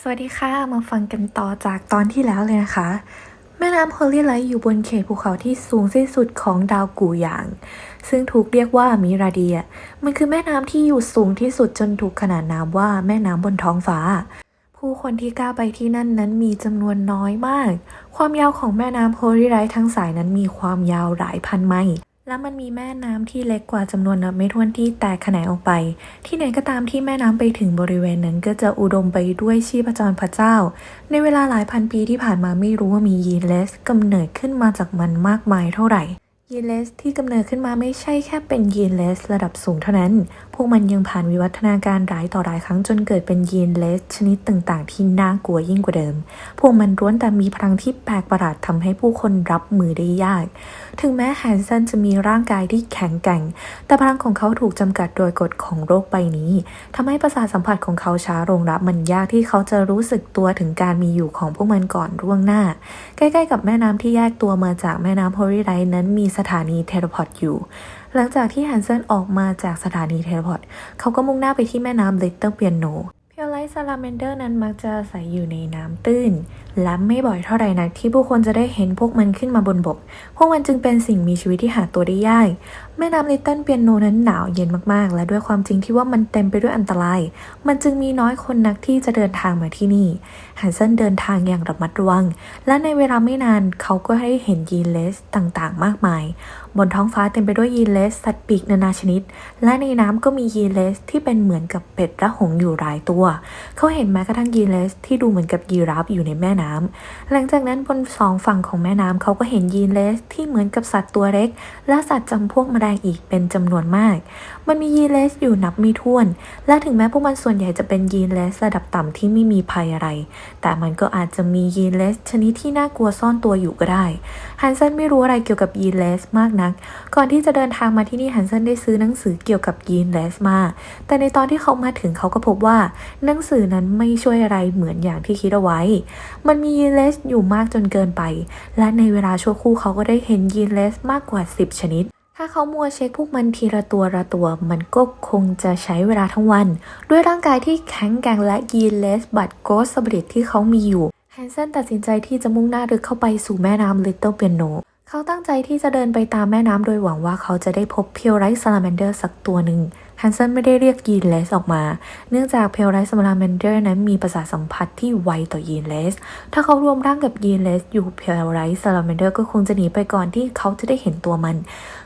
สวัสดีค่ะ มาฟังกันต่อจากตอนที่แล้วเลยนะคะ แม่น้ำโฮลี่ไลท์อยู่บนเขตภูเขาที่สูงที่สุดของดาวกูหยาง ซึ่งถูกเรียกว่ามิราเดีย มันคือแม่น้ำที่อยู่สูงที่สุดจนถูกขนานนามว่าแม่น้ำบนท้องฟ้า ผู้คนที่กล้าไปที่นั่นนั้นมีจำนวนน้อยมาก ความยาวของแม่น้ำโฮลี่ไลท์ทั้งสายนั้นมีความยาวหลายพันไมล์ และมันมีแม่น้ำที่เล็กกว่าจำนวนนับไม่ถ้วนที่แตกแขนงออกไป ที่ไหนก็ตามที่แม่น้ำไปถึงบริเวณนั้นก็จะอุดมไปด้วยชีพจรพระเจ้า ในเวลาหลายพันปีที่ผ่านมาไม่รู้ว่ามียีนเลสกำเนิดขึ้นมาจากมันมากมายเท่าไหร่ ยีนเลสที่กำเนิดขึ้นมาไม่ใช่แค่เป็นยีนเลสระดับสูงเท่านั้น พวกมันยังผ่านวิวัฒนาการหลายต่อหลายครั้งจนเกิดเป็นยีนเลสชนิดต่างๆ ที่น่ากลัวยิ่งกว่าเดิม พวกมันล้วนแต่มีพลังที่แปลกประหลาดทำให้ผู้คนรับมือได้ยาก ถึงแม้แฮนเซนจะมีร่างกายที่แข็งแกร่ง แต่พลังของเขาถูกจำกัดโดยกฎของโรคใบนี้ทำให้ประสาทสัมผัสของเขาช้าลงและมันยากที่เขาจะรู้สึกตัวถึงการมีอยู่ของพวกมันก่อนล่วงหน้า ใกล้ๆกับแม่น้ำที่แยกตัวมาจากแม่น้ำโฮริไรนั้นมีสถานีเทเลพอร์ตอยู่หลังจากที่แฮนเซนออกมาจากสถานีเทเลพอร์ตเขาก็มุ่งหน้าไปที่แม่น้ำลิตเติ้ลเปียโนเพียวไลท์ซาลาเมนเดอร์นั้นมักจะอาศัยอยู่ในน้ำตื้น และไม่บ่อยเท่าไหร่นักที่ผู้คนจะได้เห็นพวกมันขึ้นมาบนบก พวกมันจึงเป็นสิ่งมีชีวิตที่หาตัวได้ยาก แม่น้ำลิตเติ้ลเปียโนนั้นหนาวเย็นมากๆ และด้วยความจริงที่ว่ามันเต็มไปด้วยอันตราย มันจึงมีน้อยคนนักที่จะเดินทางมาที่นี่ฮันเซนเดินทางอย่างระมัดระวัง และในเวลาไม่นานเขาก็ให้เห็นยีนเลสต่างๆ มากมาย บนท้องฟ้าเต็มไปด้วยยีนเลสสัตว์ปีกนานาชนิด และในน้ำก็มียีนเลสที่เป็นเหมือนกับเป็ดและหงอยู่หลายตัว เขาเห็นแม้กระทั่งยีนเลสที่ดูเหมือนกับยีราฟอยู่ในแม่น้ำหลังจากนั้นบนสองฝั่งของแม่น้ำเขาก็เห็นยีนเลสที่เหมือนกับสัตว์ตัวเล็ก และสัตว์จำพวกแมลงอีกเป็นจำนวนมาก มันมียีนเลสอยู่นับไม่ถ้วน และถึงแม้พวกมันส่วนใหญ่จะเป็นยีนเลสระดับต่ำที่ไม่มีภัยอะไร แต่มันก็อาจจะมียีนเลสชนิดที่น่ากลัวซ่อนตัวอยู่ก็ได้ ฮันเซนไม่รู้อะไรเกี่ยวกับยีนเลสมากนัก ก่อนที่จะเดินทางมาที่นี่ฮันเซนได้ซื้อหนังสือเกี่ยวกับยีนเลสมา แต่ในตอนที่เขามาถึงเขาก็พบว่าหนังสือนั้นไม่ช่วยอะไรเหมือนอย่างที่คิดเอาไว้ มันมียีนเลสอยู่มากจนเกินไป และในเวลาชั่วครู่เขาก็ได้เห็นยีนเลสมากกว่า 10 ชนิด ถ้าเขามัวเช็คพวกมันทีละตัวละตัว มันก็คงจะใช้เวลาทั้งวัน ด้วยร่างกายที่แข็งแกร่งและยีนเลสบัตโกสบริตที่เขามีอยู่แฮนเซนตัดสินใจที่จะมุ่งหน้าลึกเข้าไปสู่แม่น้ำลิตเติ้ลเปียโนเขาตั้งใจที่จะเดินไปตามแม่น้ำโดยหวังว่าเขาจะได้พบเพียวไรซ์ซาลาแมนเดอร์สักตัวหนึ่ง ฮันเซนไม่ได้เรียกยีนเลสออกมา เนื่องจากเพียวไรซ์ซาลาแมนเดอร์นั้นมีประสาทสัมผัสที่ไวต่อยีนเลส ถ้าเขารวมร่างกับยีนเลสอยู่เพียวไรซ์ซาลาแมนเดอร์ก็คงจะหนีไปก่อนที่เขาจะได้เห็นตัวมัน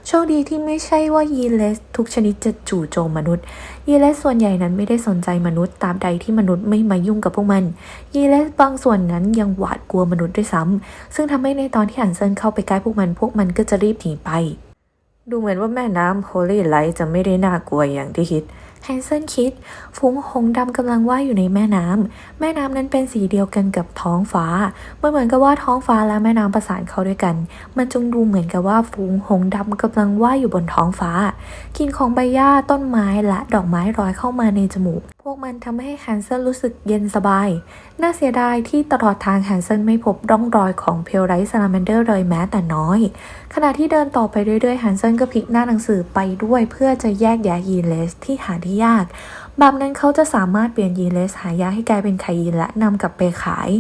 โชคดีที่ไม่ใช่ว่ายีนเลสทุกชนิดจะจู่โจมมนุษย์ ยีนเลสส่วนใหญ่นั้นไม่ได้สนใจมนุษย์ตามใดที่มนุษย์ไม่มายุ่งกับพวกมัน ยีนเลสบางส่วนนั้นยังหวาดกลัวมนุษย์ด้วยซ้ำซึ่งทำให้ในตอนที่ฮันเซนเข้าไปใกล้พวกมันพวกมันก็จะรีบหนีไป ดูเหมือนว่าแม่น้ำโฮลี่ไลท์จะไม่ได้น่ากลัวอย่างที่คิดแฮนเซนคิด ฝูงหงดำกำลังว่ายอยู่ในแม่น้ำ แม่น้ำนั้นเป็นสีเดียวกันกับท้องฟ้า มันเหมือนกับว่าท้องฟ้าและแม่น้ำประสานเข้าด้วยกัน มันจงดูเหมือนกับว่าฝูงหงดำกำลังว่ายอยู่บนท้องฟ้า กินของใบหญ้าต้นไม้และดอกไม้ร้อยเข้ามาในจมูก วกมันทำให้แฮนเซนรู้สึกเย็นสบาย น่าเสียดายที่ตลอดทางแฮนเซนไม่พบร่องรอยของเพลไรซ์ซาลาแมนเดอร์เลยแม้แต่น้อย ขณะที่เดินต่อไปเรื่อยๆแฮนเซนก็พลิกหน้าหนังสือไปด้วยเพื่อจะแยกแยะยีนเลสที่หาได้ยาก แบบนั้นเขาจะสามารถเปลี่ยนยีนเลสหายากให้กลายเป็นไคยีนและนำกลับไปขาย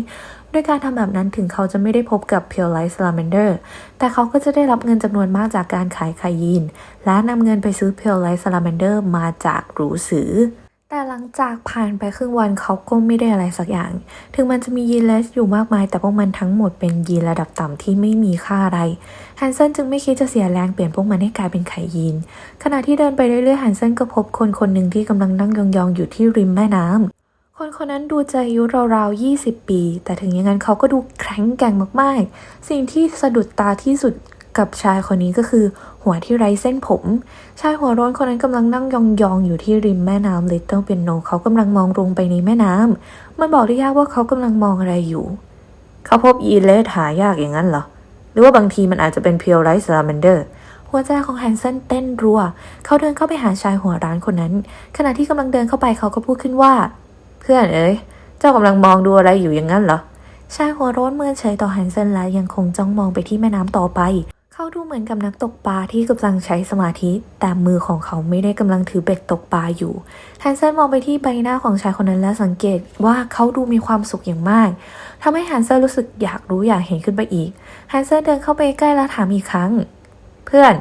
ด้วยการทำแบบนั้นถึงเขาจะไม่ได้พบกับเพียวไลท์ซาลาแมนเดอร์ แต่เขาก็จะได้รับเงินจำนวนมากจากการขายไคยีน และนำเงินไปซื้อเพียวไลท์ซาลาแมนเดอร์มาจากหรูสือ แต่หลังจากผ่านไปครึ่งวันเขาก็ไม่ได้อะไรสักอย่าง ถึงมันจะมียีนเลสอยู่มากมาย แต่พวกมันทั้งหมดเป็นยีนระดับต่ำที่ไม่มีค่าอะไรฮันเซนจึงไม่คิดจะเสียแรงเปลี่ยนพวกมันให้กลายเป็นไข่ยีน ขณะที่เดินไปเรื่อยๆฮันเซนก็พบคนคนหนึ่งที่กำลังนั่งยองๆอยู่ที่ริมแม่น้ำ คนคนนั้นดูจะอายุราวๆ 20 ปี แต่ถึงอย่างนั้นเขาก็ดูแข็งแกร่งมากๆ สิ่งที่สะดุดตาที่สุด กับชายคนนี้ก็คือ หัวที่ไร้เส้นผม ชายหัวร้อนคนนั้นกำลังนั่งยองๆอยู่ที่ริมแม่น้ำลิตเติ้ลเปียโนเขากำลังมองลงไปในแม่น้ำมันบอกได้ยากว่าเขากำลังมองอะไรอยู่ เขาพบยีเลสหายากอย่างนั้นเหรอ หรือว่าบางทีมันอาจจะเป็นเพียวไรซ์ซาลาแมนเดอร์หัวใจของแฮนเซนเต้นรัว เขาเดินเข้าไปหาชายหัวร้านคนนั้น ขณะที่กำลังเดินเข้าไปเขาก็พูดขึ้นว่า เพื่อนเอ้ยเจ้ากำลังมองดูอะไรอยู่อย่างนั้นเหรอชายหัวร้อนเมินเฉยต่อแฮนเซนและยังคงจ้องมองไปที่แม่น้ำต่อไป เขาดูเหมือนกับนักตกปลาที่กำลังใช้สมาธิ แต่มือของเขาไม่ได้กำลังถือเบ็ดตกปลาอยู่แฮนเซนมองไปที่ใบหน้าของชายคนนั้นและสังเกตว่าเขาดูมีความสุขอย่างมากทำให้แฮนเซนรู้สึกอยากรู้อยากเห็นขึ้นไปอีกแฮนเซนเดินเข้าไปใกล้และถามอีกครั้ง เพื่อน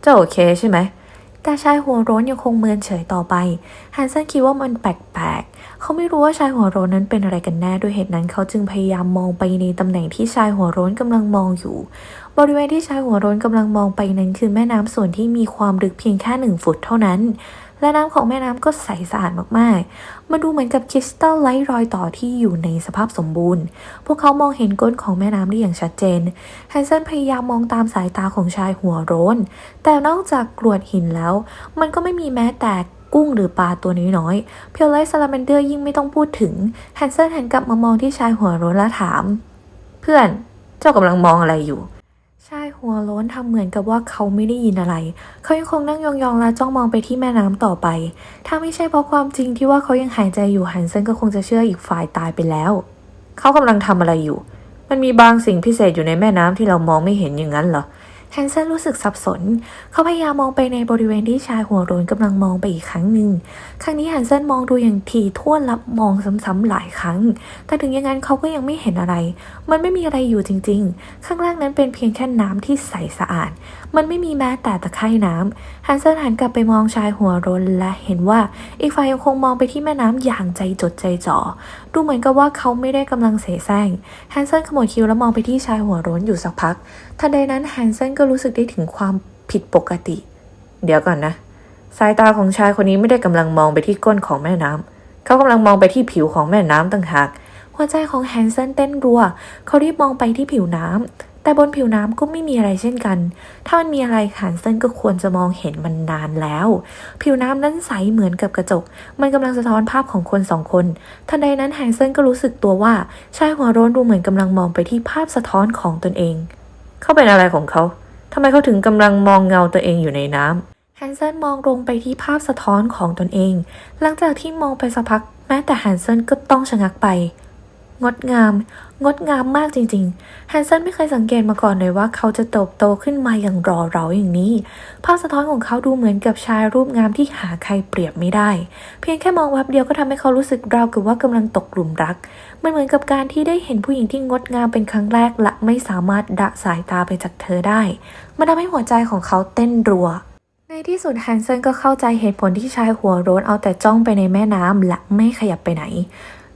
เจ้าโอเคใช่ไหมแต่ชายหัวร้นยังคงเมินเฉยต่อไปแฮนเซนคิดว่ามันแปลกๆ เขาไม่รู้ว่าชายหัวร้นนั้นเป็นอะไรกันแน่ด้วยเหตุนั้นเขาจึงพยายามมองไปในตำแหน่งที่ชายหัวร้นกำลังมองอยู่ บริเวณที่ชายหัวร้นกำลังมองไปนั้นคือแม่น้ำส่วนที่มีความลึกเพียงแค่หนึ่งฟุตเท่านั้น และน้ำของแม่น้ำก็ใสสะอาดมากๆมันดูเหมือนกับคริสตัลไร้รอยต่อที่อยู่ในสภาพสมบูรณ์ พวกเขามองเห็นก้นของแม่น้ำได้อย่างชัดเจนแฮนเซนพยายามมองตามสายตาของชายหัวโร้น แต่นอกจากกรวดหินแล้ว มันก็ไม่มีแม้แต่กุ้งหรือปลาตัวน้อยๆเพียวไลท์ซาลาเมนเดอร์ยิ่งไม่ต้องพูดถึงแฮนเซนหันกลับมามองที่ชายหัวโร้นและถาม เพื่อนเจ้ากำลังมองอะไรอยู่ หัวโล้นทำเหมือนกับว่าเขาไม่ได้ยินอะไร เขายังคงนั่งยองๆและจ้องมองไปที่แม่น้ำต่อไป ถ้าไม่ใช่เพราะความจริงที่ว่าเขายังหายใจอยู่ฮันเซนก็คงจะเชื่ออีกฝ่ายตายไปแล้ว เขากำลังทำอะไรอยู่ มันมีบางสิ่งพิเศษอยู่ในแม่น้ำที่เรามองไม่เห็นอย่างนั้นเหรอ นเซนรู้สึกสับสน เขาพยายามมองไปในบริเวณที่ชายหัวโรนกำลังมองไปอีกครั้งหนึ่ง ครั้งนี้แฮนเซนมองดูอย่างถี่ถ้วนและมองซ้ำๆหลายครั้ง แต่ถึงอย่างนั้นเขาก็ยังไม่เห็นอะไร มันไม่มีอะไรอยู่จริง ๆ ข้างล่างนั้นเป็นเพียงแค่น้ำที่ใสสะอาด มันไม่มีแม้แต่ตะไคร่น้ำแฮนเซนหันกลับไปมองชายหัวโรนและเห็นว่าอีกฝ่ายยังคงมองไปที่แม่น้ำอย่างใจจดใจจ่อ ดูเหมือนกับว่าเขาไม่ได้กำลังเสแสร้งแฮนเซนขมวดคิ้วแล้วมองไปที่ชายหัวร้นอยู่สักพัก ทันใดนั้นแฮนเซนก็รู้สึกได้ถึงความผิดปกติ เดี๋ยวก่อนนะ สายตาของชายคนนี้ไม่ได้กำลังมองไปที่ก้นของแม่น้ำเขากำลังมองไปที่ผิวของแม่น้ำต่างหากหัวใจของแฮนเซนเต้นรัว เขารีบมองไปที่ผิวน้ำ แต่บนผิวน้ำก็ไม่มีอะไรเช่นกัน ถ้ามันมีอะไรแฮนเซนก็ควรจะมองเห็นมันนานแล้ว ผิวน้ำนั้นใสเหมือนกับกระจก มันกำลังสะท้อนภาพของคนสองคน ทันใดนั้นแฮนเซนก็รู้สึกตัวว่าชายหัวโร้นดูเหมือนกำลังมองไปที่ภาพสะท้อนของตนเอง เขาเป็นอะไรของเขาทำไมเขาถึงกำลังมองเงาตัวเองอยู่ในน้ำแฮนเซนมองลงไปที่ภาพสะท้อนของตนเอง หลังจากที่มองไปสักพัก แม้แต่แฮนเซนก็ต้องชะงักไป งดงาม งดงามมากจริงๆ แฮนเซนไม่เคยสังเกตมาก่อนเลยว่าเขาจะเติบโตขึ้นมาอย่างรอเราอย่างนี้ ภาพสะท้อนของเขาดูเหมือนกับชายรูปงามที่หาใครเปรียบไม่ได้ เพียงแค่มองแวบเดียวก็ทำให้เขารู้สึกราวกับว่ากำลังตกหลุมรัก มันเหมือนกับการที่ได้เห็นผู้หญิงที่งดงามเป็นครั้งแรกและไม่สามารถดะสายตาไปจากเธอได้ มันทำให้หัวใจของเขาเต้นรัวในที่สุดแฮนเซนก็เข้าใจเหตุผลที่ชายหัวโร้นเอาแต่จ้องไปในแม่น้ำและไม่ขยับไปไหน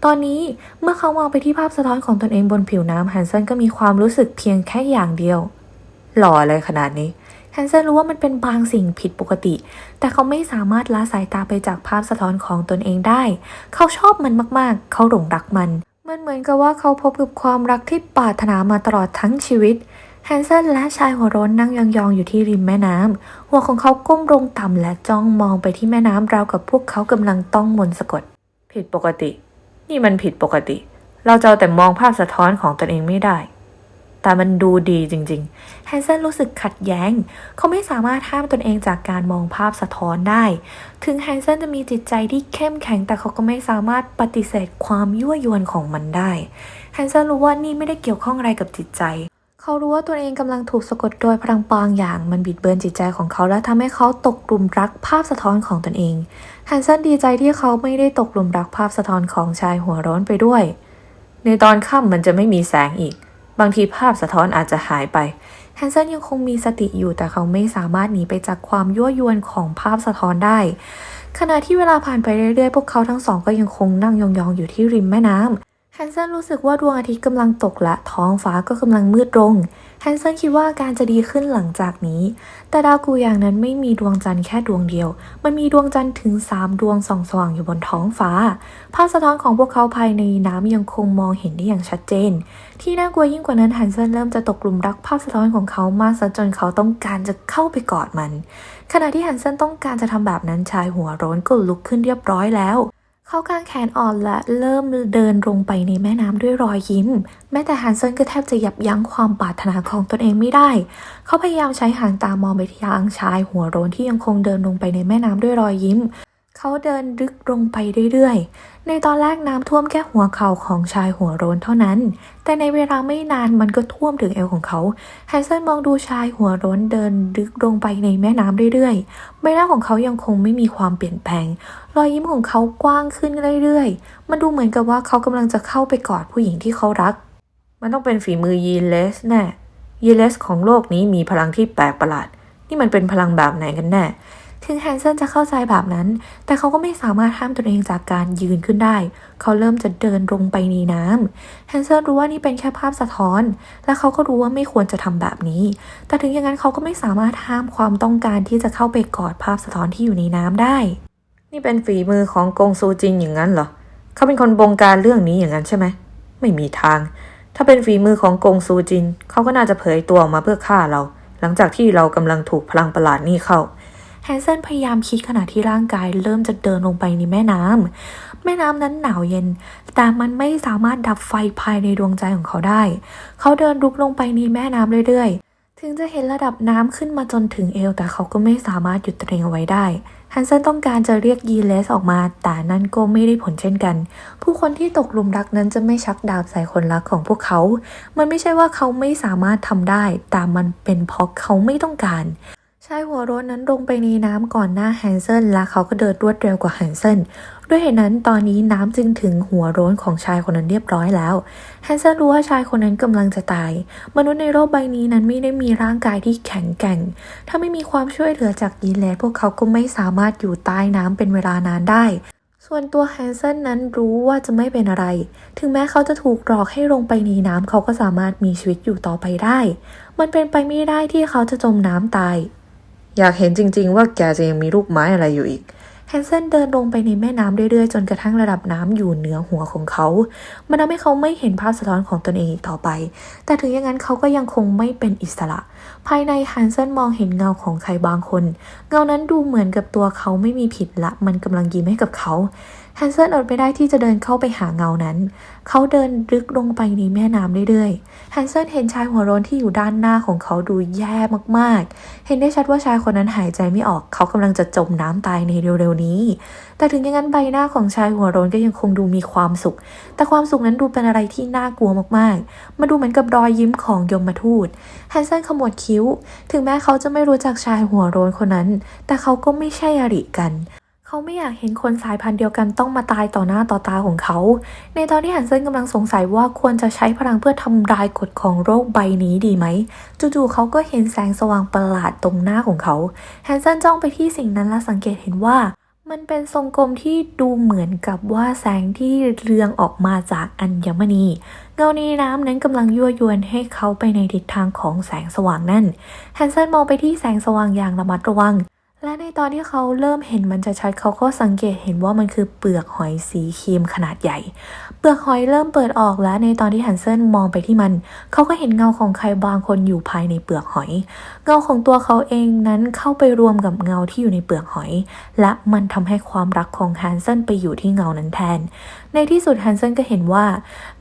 ตอนนี้เมื่อเขามองไปที่ภาพสะท้อนของตนเองบนผิวน้ำแฮนเซนก็มีความรู้สึกเพียงแค่อย่างเดียว หล่ออะไรขนาดนี้แฮนเซนรู้ว่ามันเป็นบางสิ่งผิดปกติ แต่เขาไม่สามารถละสายตาไปจากภาพสะท้อนของตนเองได้ เขาชอบมันมากๆ เขาหลงรักมัน มันเหมือนกับว่าเขาพบกับความรักที่ปรารถนามาตลอดทั้งชีวิตแฮนเซนและชายหัวร้นนั่งยองๆอยู่ที่ริมแม่น้ำ หัวของเขาก้มลงต่ำและจ้องมองไปที่แม่น้ำราวกับพวกเขากำลังต้องมนต์สะกด ผิดปกติ นี่มันผิดปกติ เราจะเอาแต่มองภาพสะท้อนของตนเองไม่ได้ แต่มันดูดีจริงๆ แฮนเซนรู้สึกขัดแย้ง เขาไม่สามารถห้ามตนเองจากการมองภาพสะท้อนได้ ถึงแฮนเซนจะมีจิตใจที่เข้มแข็ง แต่เขาก็ไม่สามารถปฏิเสธความยั่วยวนของมันได้ แฮนเซนรู้ว่านี่ไม่ได้เกี่ยวข้องอะไรกับจิตใจ เขารู้ว่าตัวเองกำลังถูกสะกดโดยพลังบางอย่างมันบิดเบือนจิตใจของเขาและทำให้เขาตกกลุ่มรักภาพสะท้อนของตนเองแฮนเซนดีใจที่เขาไม่ได้ตกหลุมรักภาพสะท้อนของชายหัวร้อนไปด้วย ในตอนค่ำมันจะไม่มีแสงอีก บางทีภาพสะท้อนอาจจะหายไปแฮนเซนยังคงมีสติอยู่แต่เขาไม่สามารถหนีไปจากความยั่วยวนของภาพสะท้อนได้ ขณะที่เวลาผ่านไปเรื่อยๆ พวกเขาทั้งสองก็ยังคงนั่งยองๆอยู่ที่ริมแม่น้ำ นเซนรู้สึกว่าดวงอาทิตย์กำลังตกและท้องฟ้าก็กำลังมืดลงแฮนเซนคิดว่าการจะดีขึ้นหลังจากนี้ แต่ดาวกูอย่างนั้นไม่มีดวงจันทร์แค่ดวงเดียว มันมีดวงจันทร์ถึง 3 ดวงส่องสว่างอยู่บนท้องฟ้า ภาพสะท้อนของพวกเขาภายในน้ำยังคงมองเห็นได้อย่างชัดเจน ที่น่ากลัวยิ่งกว่านั้นแฮนเซนเริ่มจะตกหลุมรักภาพสะท้อนของเขามากซะจนเขาต้องการจะเข้าไปกอดมัน ขณะที่แฮนเซนต้องการจะทำแบบนั้นชายหัวร้อนก็ลุกขึ้นเรียบร้อยแล้ว เขากางแขนอ่อนและเริ่มเดินลงไปในแม่น้ำด้วยรอยยิ้ม แม้แต่ฮันเซนก็แทบจะยับยั้งความปรารถนาของตนเองไม่ได้ เขาพยายามใช้หางตามองไปที่ทางชายหัวโรนที่ยังคงเดินลงไปในแม่น้ำด้วยรอยยิ้ม เขาเดินลึกลงไปเรื่อยๆ ในตอนแรกน้ำท่วมแค่หัวเข่าของชายหัวโรนเท่านั้น แต่ในเวลาไม่นานมันก็ท่วมถึงเอวของเขาแฮเซนมองดูชายหัวโรนเดินลึกลงไปในแม่น้ำเรื่อยๆ ใบหน้าของเขายังคงไม่มีความเปลี่ยนแปลง รอยยิ้มของเขากว้างขึ้นเรื่อยๆ มันดูเหมือนกับว่าเขากำลังจะเข้าไปกอดผู้หญิงที่เขารัก มันต้องเป็นฝีมือยีเลสแน่ยีเลสของโลกนี้มีพลังที่แปลกประหลาด นี่มันเป็นพลังแบบไหนกันแน่ ถึงแฮนเซนจะเข้าใจแบบนั้น แต่เขาก็ไม่สามารถห้ามตัวเองจากการยืนขึ้นได้ เขาเริ่มจะเดินลงไปในน้ำแฮนเซนรู้ว่านี่เป็นแค่ภาพสะท้อน และเขาก็รู้ว่าไม่ควรจะทำแบบนี้ แต่ถึงอย่างนั้นเขาก็ไม่สามารถห้ามความต้องการที่จะเข้าไปกอดภาพสะท้อนที่อยู่ในน้ำได้ นี่เป็นฝีมือของกงซูจินอย่างนั้นเหรอ เขาเป็นคนบงการเรื่องนี้อย่างนั้นใช่ไหม ไม่มีทาง ถ้าเป็นฝีมือของกงซูจิน เขาก็น่าจะเผยตัวออกมาเพื่อฆ่าเรา หลังจากที่เรากำลังถูกพลังประหลาดนี่เข้า แฮนเซนพยายามคิดขณะที่ร่างกายเริ่มจะเดินลงไปในแม่น้ำ แม่น้ำนั้นหนาวเย็น แต่มันไม่สามารถดับไฟภายในดวงใจของเขาได้ เขาเดินลุกลงไปในแม่น้ำเรื่อยๆ ถึงจะเห็นระดับน้ำขึ้นมาจนถึงเอว แต่เขาก็ไม่สามารถหยุดตัวเองเอาไว้ได้ฮันเซนต้องการจะเรียกยีเลสออกมา แต่นั่นก็ไม่ได้ผลเช่นกัน ผู้คนที่ตกหลุมรักนั้นจะไม่ชักดาบใส่คนรักของพวกเขา มันไม่ใช่ว่าเขาไม่สามารถทำได้ แต่มันเป็นเพราะเขาไม่ต้องการ ชายหัวโรนนั้นลงไปในน้ำก่อนหน้าแฮนเซนและเขาก็เดินรวดเร็วกว่าแฮนเซนด้วยเหตุนั้นตอนนี้น้ำจึงถึงหัวโรนของชายคนนั้นเรียบร้อยแล้วแฮนเซนรู้ว่าชายคนนั้นกำลังจะตาย มนุษย์ในโลกใบนี้นั้นไม่ได้มีร่างกายที่แข็งแกร่ง ถ้าไม่มีความช่วยเหลือจากยีเลสพวกเขาก็ไม่สามารถอยู่ใต้น้ำเป็นเวลานานได้ ส่วนตัวแฮนเซนนั้นรู้ว่าจะไม่เป็นอะไร ถึงแม้เขาจะถูกหลอกให้ลงไปในน้ำเขาก็สามารถมีชีวิตอยู่ต่อไปได้ มันเป็นไปไม่ได้ที่เขาจะจมน้ำตาย อยากเห็นจริงๆ ว่าแกจะยังมีลูกไม้อะไรอยู่อีกแฮนเซนเดินลงไปในแม่น้ำเรื่อยๆ จนกระทั่งระดับน้ำอยู่เหนือหัวของเขา มันทำให้เขาไม่เห็นภาพสะท้อนของตนเองอีกต่อไป แต่ถึงอย่างนั้นเขาก็ยังคงไม่เป็นอิสระ ภายในแฮนเซนมองเห็นเงาของใครบางคน เงานั้นดูเหมือนกับตัวเขาไม่มีผิดละ มันกำลังยิ้มให้กับเขา ฮนเซนอดไม่ได้ที่จะเดินเข้าไปหาเงานั้น เขาเดินลึกลงไปในแม่น้ำเรื่อยๆแฮนเซนเห็นชายหัวโรนที่อยู่ด้านหน้าของเขาดูแย่มากๆ เห็นได้ชัดว่าชายคนนั้นหายใจไม่ออก เขากำลังจะจมน้ำตายในเร็วๆนี้ แต่ถึงอย่างนั้นใบหน้าของชายหัวโรนก็ยังคงดูมีความสุข แต่ความสุขนั้นดูเป็นอะไรที่น่ากลัวมากๆมันดูเหมือนกับรอยยิ้มของยมทูตแฮนเซนขมวดคิ้ว ถึงแม้เขาจะไม่รู้จักชายหัวโรนคนนั้น แต่เขาก็ไม่ใช่อริกัน เขาไม่อยากเห็นคนสายพันธุ์เดียวกันต้องมาตายต่อหน้าต่อตาของเขา ในตอนที่ฮันเซนกำลังสงสัยว่าควรจะใช้พลังเพื่อทำลายกฎของโรคใบนี้ดีไหม จู่ๆเขาก็เห็นแสงสว่างประหลาดตรงหน้าของเขาแฮนเซนจ้องไปที่สิ่งนั้นและสังเกตเห็นว่ามันเป็นทรงกลมที่ดูเหมือนกับว่าแสงที่เรืองออกมาจากอัญมณี เงาในน้ำนั้นกำลังยั่วยวนให้เขาไปในทิศทางของแสงสว่างนั่นแฮนเซนมองไปที่แสงสว่างอย่างระมัดระวัง และในตอนที่เขาเริ่มเห็นมันจะชัดเขาก็สังเกตเห็นว่ามันคือเปลือกหอยสีครีมขนาดใหญ่ เปลือกหอยเริ่มเปิดออกและในตอนที่ฮันเซนมองไปที่มัน เขาก็เห็นเงาของใครบางคนอยู่ภายในเปลือกหอย เงาของตัวเขาเองนั้นเข้าไปรวมกับเงาที่อยู่ในเปลือกหอย และมันทำให้ความรักของฮันเซนไปอยู่ที่เงานั้นแทนในที่สุดฮันเซนก็เห็นว่า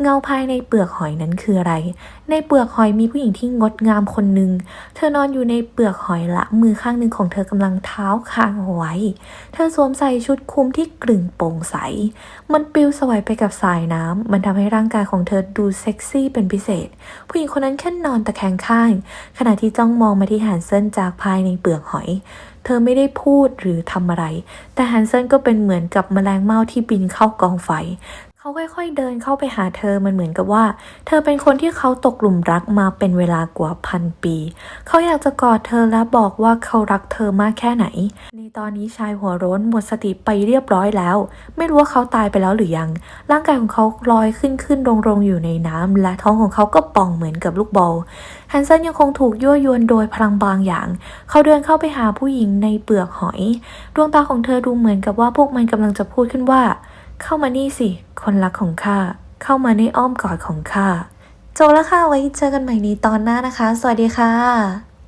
เงาภายในเปลือกหอยนั้นคืออะไร ในเปลือกหอยมีผู้หญิงที่งดงามคนหนึ่ง เธอนอนอยู่ในเปลือกหอยละมือข้างหนึ่งของเธอกำลังเท้าค้างเอาไว้ เธอสวมใส่ชุดคลุมที่กลึงโปร่งใส มันปลิวสวยไปกับสายน้ำมันทำให้ร่างกายของเธอดูเซ็กซี่เป็นพิเศษ ผู้หญิงคนนั้นแค่นอนตะแคงข้าง ขณะที่จ้องมองมาที่ฮันเซนจากภายในเปลือกหอยเธอไม่ได้พูดหรือทำอะไร แต่ฮันเซนก็เป็นเหมือนกับแมลงเม่าที่บินเข้ากองไฟ เขาค่อยๆเดินเข้าไปหาเธอมันเหมือนกับว่า เธอเป็นคนที่เขาตกหลุมรักมาเป็นเวลากว่าพันปี เขาอยากจะกอดเธอและบอกว่าเขารักเธอมากแค่ไหน ในตอนนี้ชายหัวร้นหมดสติไปเรียบร้อยแล้ว ไม่รู้ว่าเขาตายไปแล้วหรือยัง ร่างกายของเขาลอยขึ้นขึ้นลงลงอยู่ในน้ำและท้องของเขาก็ป่องเหมือนกับลูกบอลฮันเซนยังคงถูกยั่วยวนโดยพลังบางอย่าง เขาเดินเข้าไปหาผู้หญิงในเปลือกหอย ดวงตาของเธอดูเหมือนกับว่าพวกมันกำลังจะพูดขึ้นว่า เข้ามานี่สิ คนรักของข้า เข้ามาในอ้อมกอดของข้าจบแล้วค่ะไว้เจอกันใหม่ในตอนหน้านะคะ สวัสดีค่ะ